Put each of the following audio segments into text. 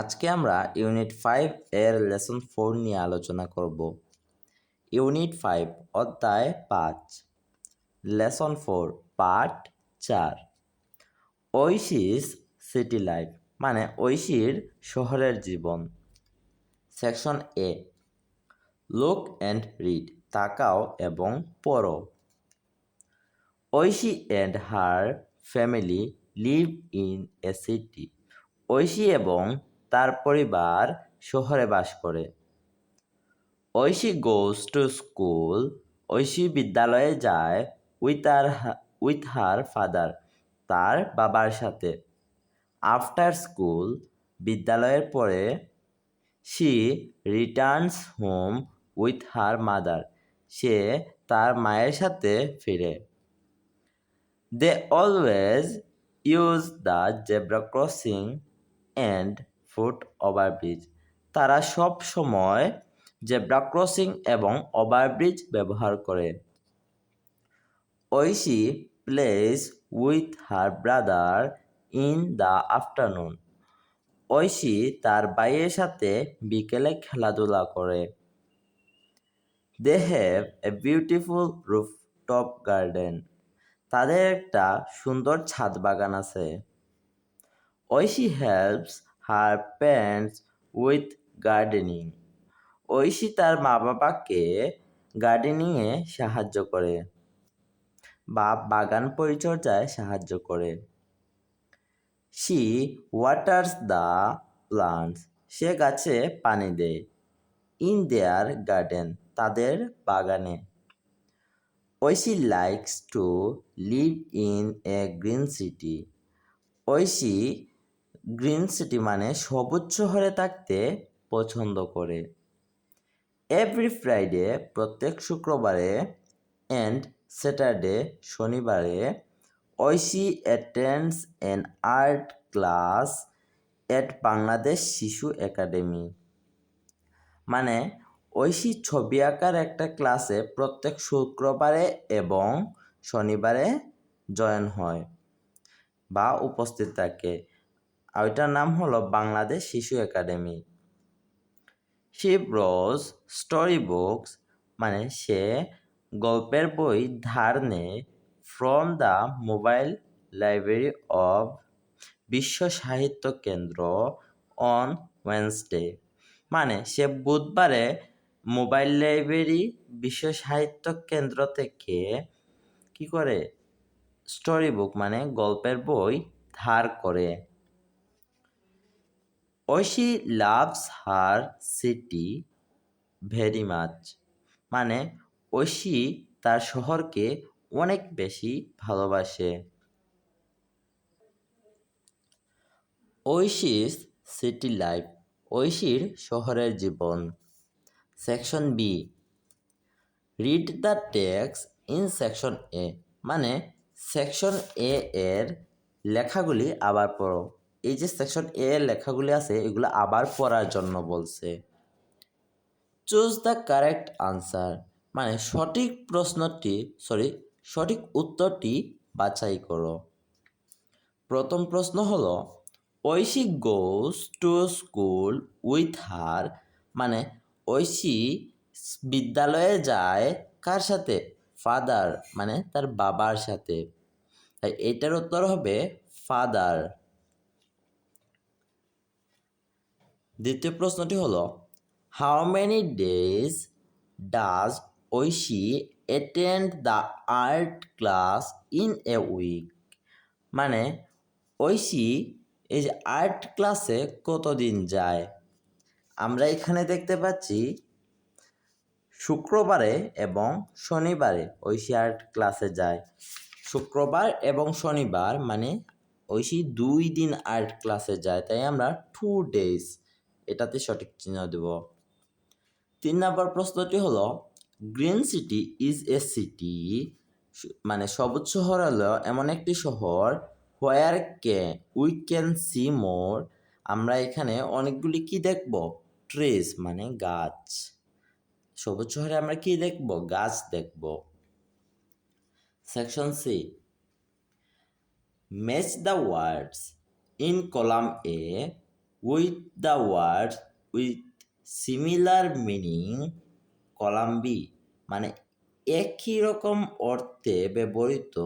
আজকে আমরা unit five এর লেসন ফোর নিয়ে আলোচনা করব। ইউনিট ফাইভ, অধ্যায় পাঁচ, লেসন ফোর, পার্ট চার। ঐশিস সিটি লাইফ মানে ঐশীর শহরের জীবন। Section A, look and read, তাকাও এবং পড়ো। Oishi and her family live in a city. Oishi এবং তার পরিবার শহরে বাস করে। Oishi goes to school Aishi বিদ্যালয়ে যায় উইথ আর উইথ হার ফাদার তার বাবার সাথে। আফটার স্কুল বিদ্যালয়ের পরে she returns home with her mother সে তার মায়ের সাথে ফিরে। They always use the zebra crossing and foot overbridge. তারা সব সময় জেব্রা ক্রসিং এবং ওভারব্রিজ ব্যবহার করে। Oishi plays with her brother in the afternoon. Oishi তার ভাইয়ের সাথে বিকেলে খেলাধুলা করে। They have a beautiful rooftop garden. তাদের একটা সুন্দর ছাদ বাগান আছে। Aishi helps her parents with gardening Aishi তার মা বাবাকে গার্ডেনিংয়ে সাহায্য করে বা বাগান পরিচর্যায় সাহায্য করে। শি ওয়াটার্স দ্য প্লান্টস সে গাছে পানি দেয় ইন দেয়ার গার্ডেন তাদের বাগানে। Aishi likes to live in a green city Aishi green city মানে সবুজ শহরে থাকতে পছন্দ করে। এভরি ফ্রাইডে, প্রত্যেক শুক্রবারে অ্যান্ড স্যাটারডে শনিবারে Aishi attends an art class at Bangladesh Shishu Academy. মানে ঐশী ছবি আঁকার একটা ক্লাসে প্রত্যেক শুক্রবারে এবং শনিবারে জয়েন হয় বা উপস্থিত থাকে। ওইটার নাম হলো Bangladesh Shishu Academy. She borrows story books মানে সে গল্পের বই ধার নেয় from the mobile library of Bishwa Sahitya Kendra on Wednesday মানে সে বুধবারে মোবাইল লাইব্রেরি বিশ্ব সাহিত্য কেন্দ্র থেকে কি করে? স্টোরি বুক মানে গল্পের বই ধার করে। Aishi loves her city very much মানে ঐশী তার শহরকে অনেক বেশি ভালোবাসে। ঐশীর সিটি লাইফ ঐশীর শহরের জীবন। Section B read the text in section A মানে সেকশন এ এর লেখাগুলি আবার পড়ো। এই যে সেকশন এ লেখাগুলি আছে, এগুলো আবার পড়ার জন্য বলছে। চুজ দ্য কারেক্ট আনসার মানে সঠিক প্রশ্নটি সরি সঠিক উত্তরটি বাছাই করো। প্রথম প্রশ্ন হলো Aishi goes to school with her মানে ঐশী বিদ্যালয়ে যায় কার সাথে? ফাদার মানে তার বাবার সাথে। তাই এটার উত্তর হবে ফাদার দ্বিতীয় প্রশ্নটি হলো how many days does Aishi attend the art class in a week মানে ঐশী এই যে আর্ট ক্লাসে কতদিন যায়? আমরা এখানে দেখতে পাচ্ছি, শুক্রবারে এবং শনিবারে ঐশী আর্ট ক্লাসে যায়। শুক্রবার এবং শনিবার মানে ঐশী দুই দিন আর্ট ক্লাসে যায়, তাই আমরা টু ডেজ এটাতে সঠিক চিহ্ন দেব। তিন নম্বর প্রশ্নটি হলো, green city is a city মানে সবুজ শহর হলো এমন একটি শহর, হোয়ার কে উই ক্যান সি মোর, আমরা এখানে অনেকগুলি কি দেখব? ট্রেস মানে গাছ। সবুজ শহরে আমরা কি দেখব? গাছ দেখব। Section C, match the words in column A with the word with similar meaning column B মানে একই রকম অর্থে ব্যবহৃত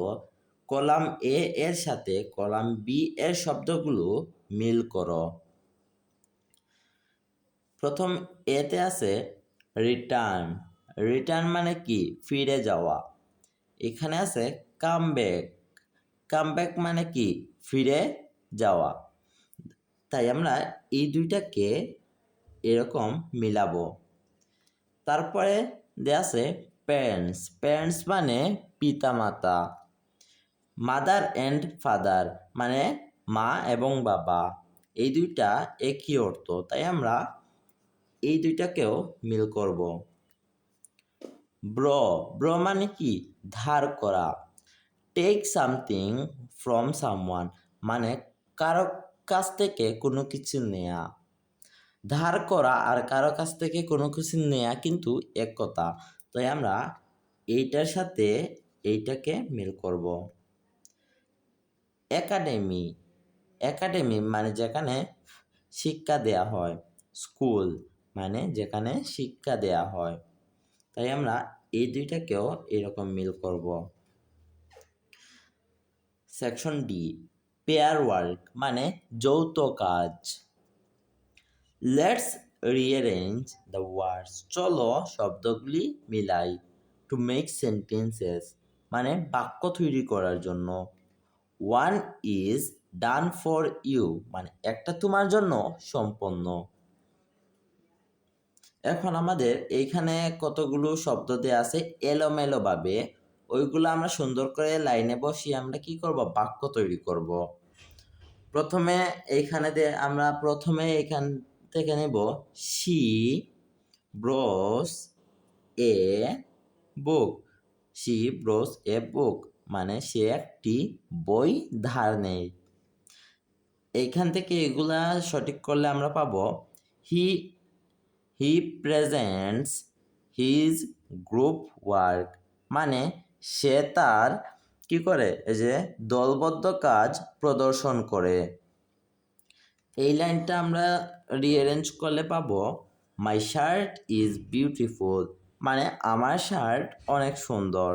কলাম এ এর সাথে কলাম বি এর শব্দগুলো মিল করো। প্রথম এতে আছে রিটার্ন রিটার্ন মানে কি? ফিরে যাওয়া। এখানে আছে কামব্যাক কামব্যাক মানে কি? ফিরে যাওয়া। তাই আমরা এই দুইটাকে এরকম মিলাবো। তারপরে দেয়া আছে প্যারেন্টস প্যারেন্টস মানে পিতামাতা। মাদার অ্যান্ড ফাদার মানে মা এবং বাবা। এই দুইটা একই অর্থ, তাই আমরা এই দুইটাকেও মিল করব। ব্র। ব্র মানে কি? ধার করা। টেক সামথিং ফ্রম সামওয়ান মানে কারও কাছ থেকে কোনো কিছু নেয়া। ধার করা আর কারও কাছ থেকে কোনো কিছু নেয়া কিন্তু এক কথা। তাই আমরা এইটার সাথে এইটাকে মিল করব। একাডেমি। একাডেমি মানে যেখানে শিক্ষা দেয়া হয়। স্কুল মানে যেখানে শিক্ষা দেয়া হয়। তাই আমরা এই দুইটাকেও এরকম মিল করব। Section D. পেয়ার ওয়ার্ক মানে যৌথ কাজ। লেটস রিঅ্যারেঞ্জ দ্য ওয়ার্ডস চলো শব্দগুলি মিলাই। টু মেক সেন্টেন্সেস মানে বাক্য তৈরি করার জন্য। One is done for you মানে একটা তোমার জন্য সম্পন্ন। এখন আমাদের এইখানে কতগুলো শব্দ দেওয়া আছে এলোমেলোভাবে। ওইগুলো আমরা সুন্দর করে লাইনে বসিয়ে আমরা কি করব? বাক্য তৈরি করব। প্রথমে এইখানে দিয়ে আমরা প্রথমে এখান থেকে নেব she browse a book she browse a book মানে সে একটি বই ধার নেই। এইখান থেকে এগুলা সঠিক করলে আমরা পাব he he presents his group work মানে সে তার কি করে? এই যে দলবদ্ধ কাজ প্রদর্শন করে। এই লাইনটা আমরা রিঅ্যারেঞ্জ করলে পাবো মাই শার্ট ইজ বিউটিফুল মানে আমার শার্ট অনেক সুন্দর।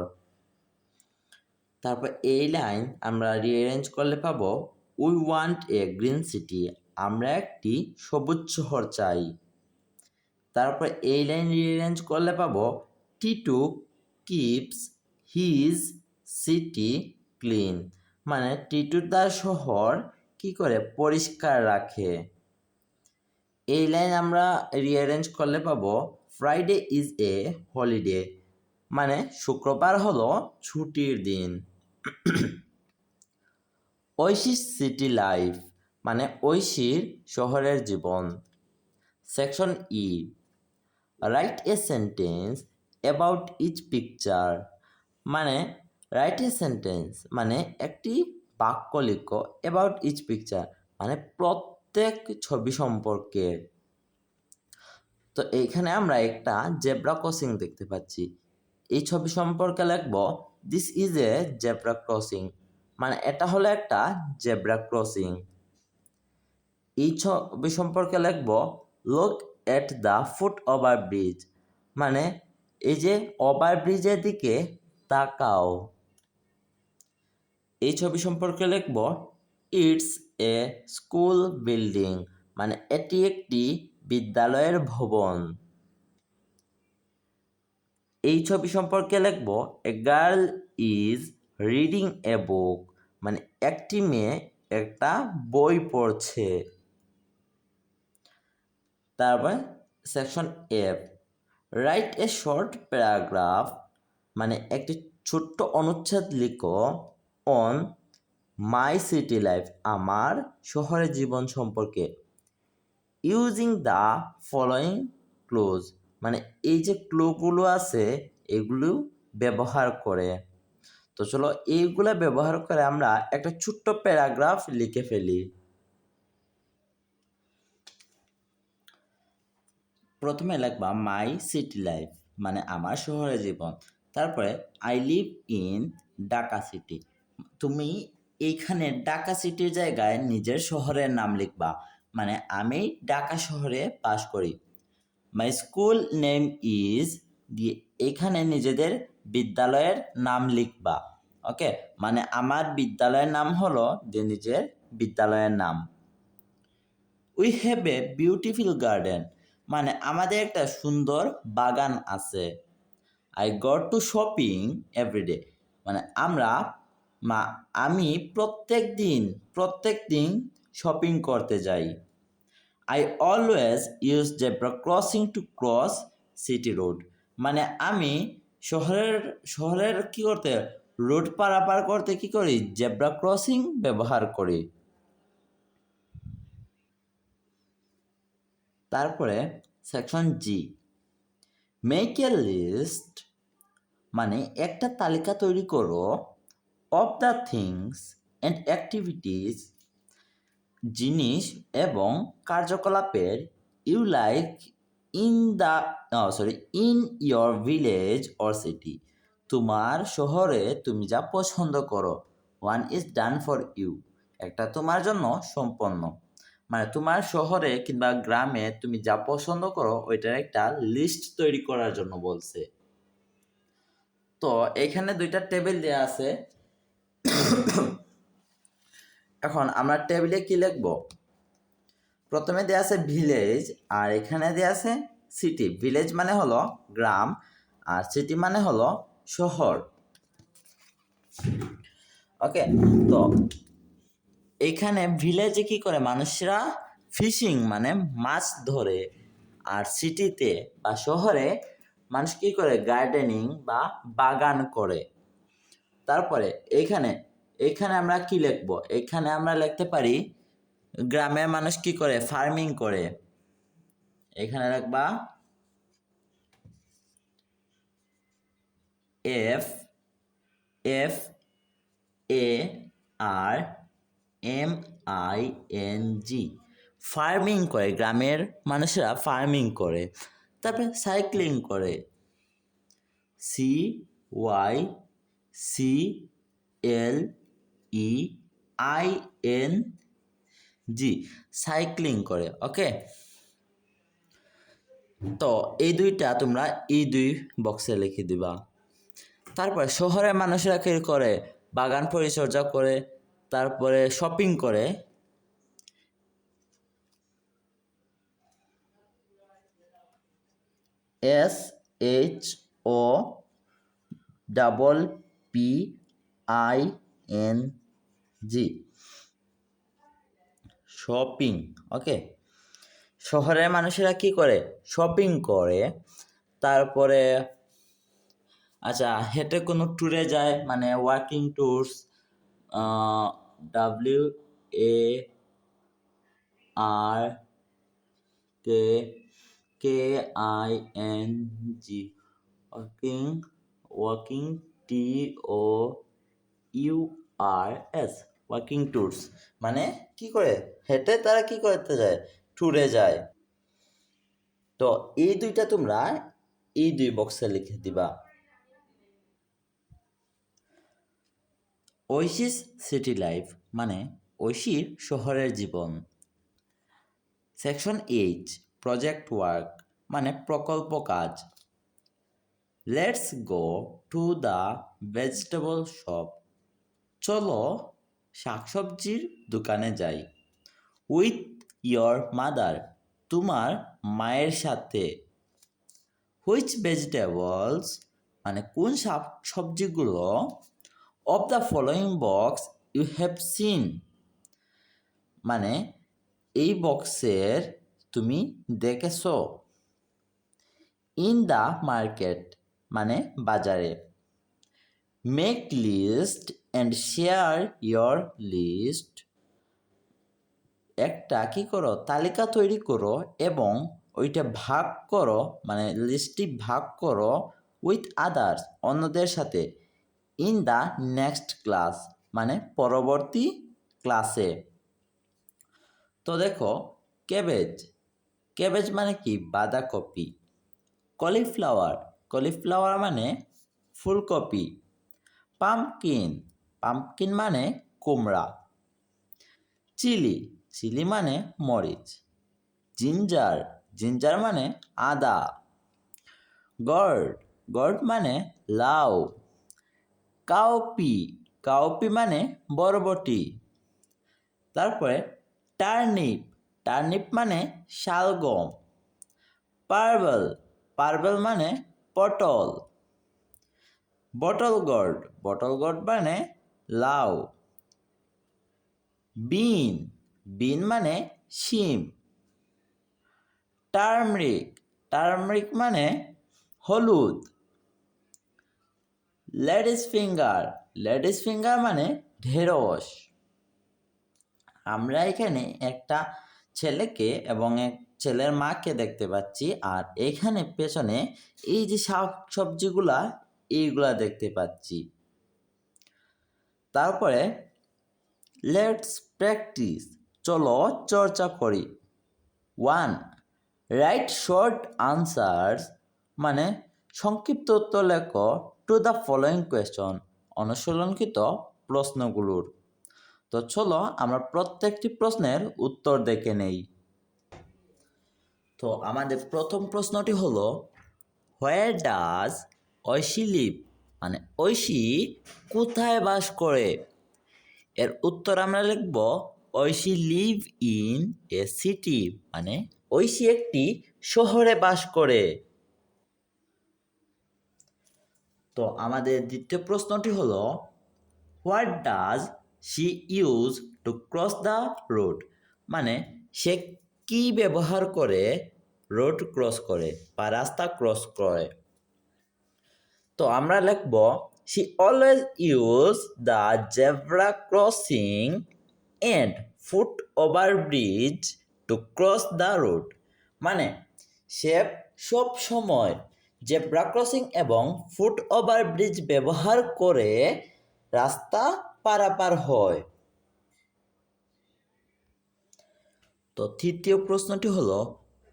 তারপর এই লাইন আমরা রিঅ্যারেঞ্জ করলে পাবো we want a green city আমরা একটি সবুজ শহর চাই। তারপর এই লাইন রিঅ্যারেঞ্জ করলে পাবো Titu keeps his city clean মানে টিটু তার শহর কি করে পরিষ্কার রাখে? এই লাইন আমরা রিঅ্যারেঞ্জ করলে পাবো ফ্রাইডে ইজ এ হলিডে মানে শুক্রবার হলো ছুটির দিন। ঐশীর সিটি লাইফ মানে ঐশীর শহরের জীবন। Section E write a sentence about each picture মানে রাইট এ সেন্টেন্স মানে একটি বাক্য লিখো অ্যাবাউট ইচ পিকচার মানে প্রত্যেক ছবি সম্পর্কে তো এইখানে আমরা একটা জেব্রা ক্রসিং দেখতে পাচ্ছি। এই ছবি সম্পর্কে লিখব this is a zebra crossing মানে এটা হলো একটা জেব্রা ক্রসিং এই ছবি সম্পর্কে লিখব look at the foot over bridge মানে এই যে ওভার ব্রিজের দিকে তাকাও। এই ছবি সম্পর্কে লিখব ইটস এ স্কুল বিল্ডিং মানে এটি একটি বিদ্যালয়ের ভবন। এই ছবি সম্পর্কে লিখব a girl is reading a book মানে একটি মেয়ে একটা বই পড়ছে। তারপর section F write a short paragraph মানে একটি ছোট্ট অনুচ্ছেদ লিখো। অন মাই সিটি লাইফ আমার শহরের জীবন সম্পর্কে। ইউজিং দ্য ফলোয়িং ক্লোজ মানে এই যে ক্লোগুলো আছে, এগুলো ব্যবহার করে। তো চলো এইগুলো ব্যবহার করে আমরা একটা ছোট্ট প্যারাগ্রাফ লিখে ফেলি। প্রথমে লিখবা মাই সিটি লাইফ মানে আমার শহরের জীবন। তারপরে I live in Dhaka city তুমি এইখানে ঢাকা সিটির জায়গায় নিজের শহরের নাম লিখবা। মানে আমি ঢাকা শহরে বাস করি। মাই স্কুল নেম ইজ দিয়ে এখানে নিজেদের বিদ্যালয়ের নাম লিখবা। ওকে মানে আমার বিদ্যালয়ের নাম হলো যে নিজের বিদ্যালয়ের নাম। We have a beautiful garden মানে আমাদের একটা সুন্দর বাগান আছে। I got to shopping everyday মানে আমরা মা, আমি প্রত্যেক দিন প্রত্যেক দিন শপিং করতে যাই। I always use zebra crossing to cross city road মানে আমি শহরের শহরের কি করতে রোড পারাপার করতে কি করি? জেব্রা ক্রসিং ব্যবহার করি। তারপরে section G make a list মানে একটা তালিকা তৈরি করো। Of the things and activities জিনিস এবং কার্যকলাপের you like in the sorry in your village or city তোমার শহরে তুমি যা পছন্দ করো one is done for you একটা তোমার জন্য সম্পন্ন। মানে তোমার শহরে কিংবা গ্রামে তুমি যা পছন্দ করো, ওইটার একটা লিস্ট তৈরি করার জন্য বলছে। তো এখানে দুইটা টেবিল দেওয়া আছে। এখন আমরা টেবিলে কি লিখব? প্রথমে দেওয়া আছে ভিলেজ আর এখানে দেওয়া আছে সিটি ভিলেজ মানে হলো গ্রাম, আর সিটি মানে হলো শহর। ওকে, তো এখানে ভিলেজে কি করে মানুষরা? ফিশিং মানে মাছ ধরে। আর সিটিতে বা শহরে মানুষ কি করে? গার্ডেনিং বা বাগান করে। তারপরে এখানে এখানে আমরা কি লিখব? এখানে আমরা লিখতে পারি, গ্রামের মানুষ কি করে? ফার্মিং করে। এখানে রাখবা F F A R M I N G farming করে, গ্রামের মানুষেরা ফার্মিং করে। তারপরে সাইক্লিং করে। C Y C L I N G G cycling করে ওকে তো এই দুইটা তোমরা এই দুই বক্সে লিখে দিবা। তারপরে শহরের মানুষেরা কি করে? বাগান পরিচর্যা করে, তারপরে শপিং করে। S H O double P I N G shopping okay শহরের মানুষেরা কি করে? শপিং করে, তারপরে আচ্ছা হেঁটে কোনো ট্যুরে যায় মানে working tours W A R K K I N G working working T O U R S working tours মানে কি করে? হেঁটে তারা কি করতে যায়? ট্যুরে যায়। তো এই দুইটা তোমরা এই দুই বক্সে লিখে দিবা। ঐশিস সিটি লাইফ মানে ঐশীর শহরের জীবন। সেকশন এইচ প্রজেক্ট ওয়ার্ক মানে প্রকল্প কাজ। Let's go to the vegetable shop চলো শাকসবজির দোকানে যাই। উইথ ইয়োর মাদার তোমার মায়ের সাথে। হুইচ ভেজিটেবলস মানে কোন সবজিগুলো of the following box you have seen মানে এই বক্সের তুমি দেখেছ। ইন দ্য মার্কেট মানে বাজারে। Make list and share your list একটা কি করো? তালিকা তৈরি করো এবং ওইটা ভাগ করো মানে লিস্টটি ভাগ করো উইথ আদার্স অন্যদের সাথে। ইন দ্য নেক্সট ক্লাস মানে পরবর্তী ক্লাসে তো দেখো ক্যাবেজ ক্যাবেজ মানে কি? বাঁধাকপি। কলিফ্লাওয়ার কলিফ্লাওয়ার মানে ফুলকপি, পাম্পকিন পাম্পকিন মানে কুমড়া, চিলি চিলি মানে মরিচ, জিঞ্জার জিঞ্জার মানে আদা, গর্ড গর্ড মানে লাউ কাউপি কাউপি মানে বরবটি, তারপরে টার্নিপ টার্নিপ মানে শালগম, পার্বল পার্বল মানে পটল। বটল গর্ড বটল গর্ড মানে লাউ। বিন। বিন মানে শিম। টার্মরিক। টার্মরিক মানে হলুদ। Ladies finger. লেডিস ফিঙ্গার মানে ঢেঁড়স। আমরা এখানে একটা ছেলেকে এবং এক ছেলের মাকে দেখতে পাচ্ছি। আর এখানে পেছনে এই যে শাক সবজিগুলা, এইগুলা দেখতে পাচ্ছি। তারপরে লেটস প্র্যাকটিস চলো চর্চা করি। ওয়ান রাইট শর্ট আনসার্স মানে সংক্ষিপ্ত উত্তর লেখ। টু দ্য ফলোয়িং কোয়েশ্চন অনুশীলনকৃত প্রশ্নগুলোর। তো চলো আমরা প্রত্যেকটি প্রশ্নের উত্তর দেখে নেই। তো আমাদের প্রথম প্রশ্নটি হলো হোয়ার ডাজ ঐশী লিভ মানে ঐশী কোথায় বাস করে? এর উত্তর আমরা লিখব, Aishi live in a city মানে ঐশী একটি শহরে বাস করে। তো আমাদের দ্বিতীয় প্রশ্নটি হলো what does she use to cross the road মানে সে কি ব্যবহার করে? রোড ক্রস করে বা রাস্তা ক্রস করে। তো আমরা লিখব she always use the zebra crossing and foot over bridge to cross the road মানে সে সব সময় জেব্রা ক্রসিং এবং ফুট ওভার ব্রিজ ব্যবহার করে রাস্তা পারাপার হয়। তো তৃতীয় প্রশ্নটি হলো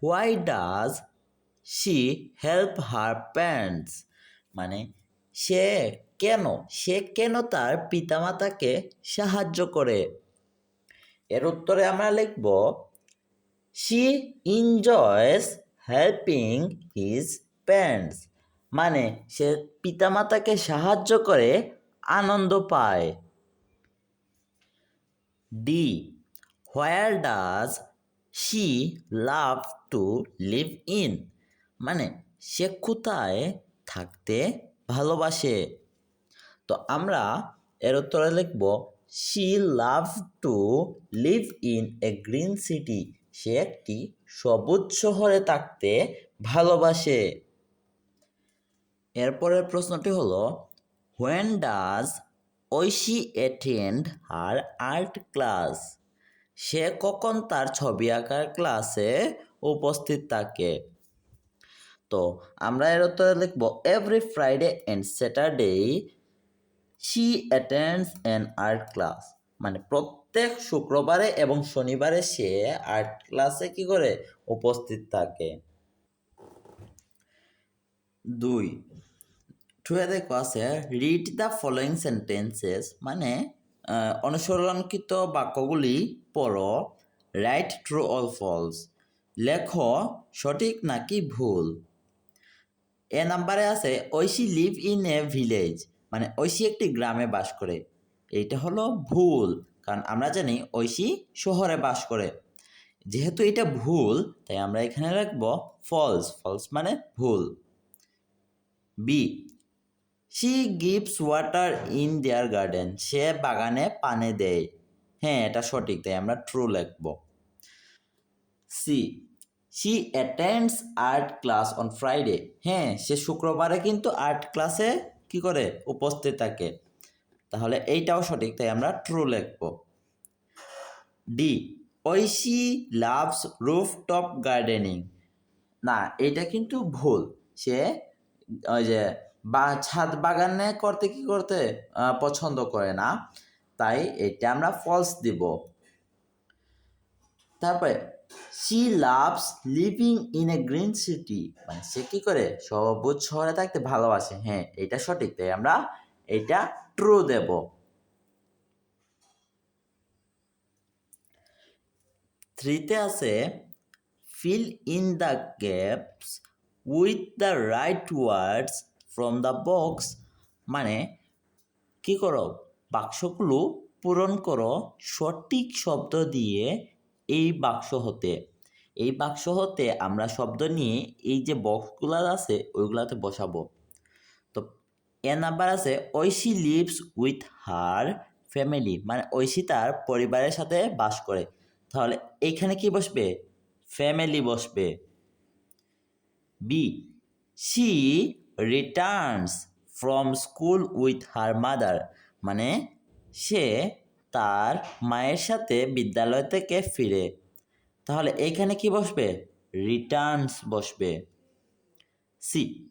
why does she help her parents মানে সে কেন সে কেন তার পিতামাতাকে সাহায্য করে? এর উত্তরে আমরা লিখব she enjoys helping his parents মানে সে পিতামাতাকে সাহায্য করে, আনন্দ পায়। D where does she love to live in মানে সে কোথায় থাকতে ভালোবাসে? তো আমরা এর উত্তরে লিখব she love to live in a green city সে একটি সবুজ শহরে থাকতে ভালোবাসে। এরপরের প্রশ্নটি হলো when does Aishi attend her art class সে কখন তার ছবি আঁকার ক্লাসে উপস্থিত থাকে? তো আমরা এর উত্তরে লিখব every Friday and Saturday she attends an art class মানে প্রত্যেক শুক্রবারে এবং শনিবারে সে আর্ট ক্লাসে কি করে উপস্থিত থাকে? দুই টুয়ে দেখো আছে রিড দ্য ফলোয়িং সেন্টেন্সেস মানে অনুসরণকৃত বাক্যগুলি পড়ো রাইট ট্রু অল ফলস লেখো সঠিক নাকি ভুল। এ নাম্বারে আছে, Aishi live in a village মানে ঐশী একটি গ্রামে বাস করে। এইটা হলো ভুল, কারণ আমরা জানি ঐশী শহরে বাস করে। যেহেতু এটা ভুল, তাই আমরা এখানে রাখব ফলস ফলস মানে ভুল। B she gives water in their garden সে বাগানে পানি দেয়। হ্যাঁ এটা সঠিক, তাই আমরা ট্রু লিখব। C she attends art class on Friday হ্যাঁ সে শুক্রবারে কিন্তু আর্ট ক্লাসে কি করে? উপস্থিত থাকে। তাহলে এইটাও সঠিক, তাই আমরা ট্রু লিখব। D Aishi loves roof top gardening না, এটা কিন্তু ভুল। সে ওই যে বা ছাদ বাগানে করতে কি করতে? পছন্দ করে না। তাই এটা আমরা ফলস দিব। তারপরে she loves living in a green city মানে সে কি করে? সবুজ শহরে থাকতে ভালোবাসে। হ্যাঁ এটা সঠিক। তাই আমরা এটা ট্রু দেব। থ্রিতে আছে fill in the gaps with the right words from the box মানে কি করো? বাক্সগুলো পূরণ করো সঠিক শব্দ দিয়ে এই বাক্স হতে। এই বাক্স হতে আমরা শব্দ নিয়ে এই যে বক্সগুলো আছে, ওইগুলাতে বসাবো। তো এ নাম্বার আছে, Aishi lives with her family মানে ঐশী তার পরিবারের সাথে বাস করে। তাহলে এইখানে কি বসবে? ফ্যামিলি বসবে। B she returns from school with her mother মানে সে তার মায়ের সাথে বিদ্যালয় থেকে ফিরে। তাহলে এইখানে কি বসবে? রিটার্নস বসবে। C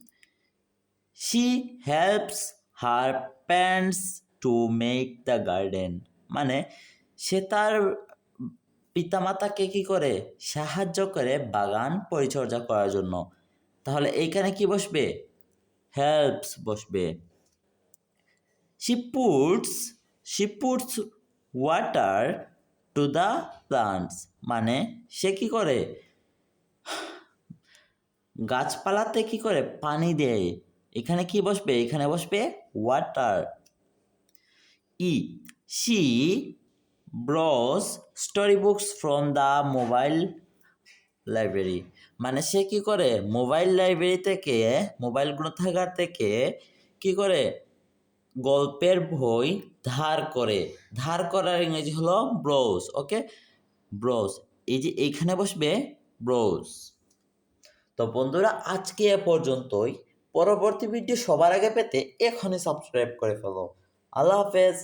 she helps her pants to make the garden মানে সে তার পিতামাতাকে কি করে? সাহায্য করে বাগান পরিচর্যা করার জন্য। তাহলে এইখানে কি বসবে? হেল্পস বসবে। She puts she puts water to the plants মানে সে কি করে? গাছপালাতে কি করে? পানি দেয়। এখানে কি বসবে? এখানে বসবে water E she borrows story books from the mobile library মানে সে কি করে? মোবাইল লাইব্রেরি থেকে মোবাইল গ্রন্থাগার থেকে কি করে? গল্পের বই ধার করে। ধার করার ইংরেজি হলো ব্রোজ ওকে ব্রোজ এই যে এইখানে বসবে ব্রোজ তো বন্ধুরা, আজকে এ পর্যন্তই। পরবর্তী ভিডিও সবার আগে পেতে এখনই সাবস্ক্রাইব করে ফেলো। আল্লাহ হাফেজ।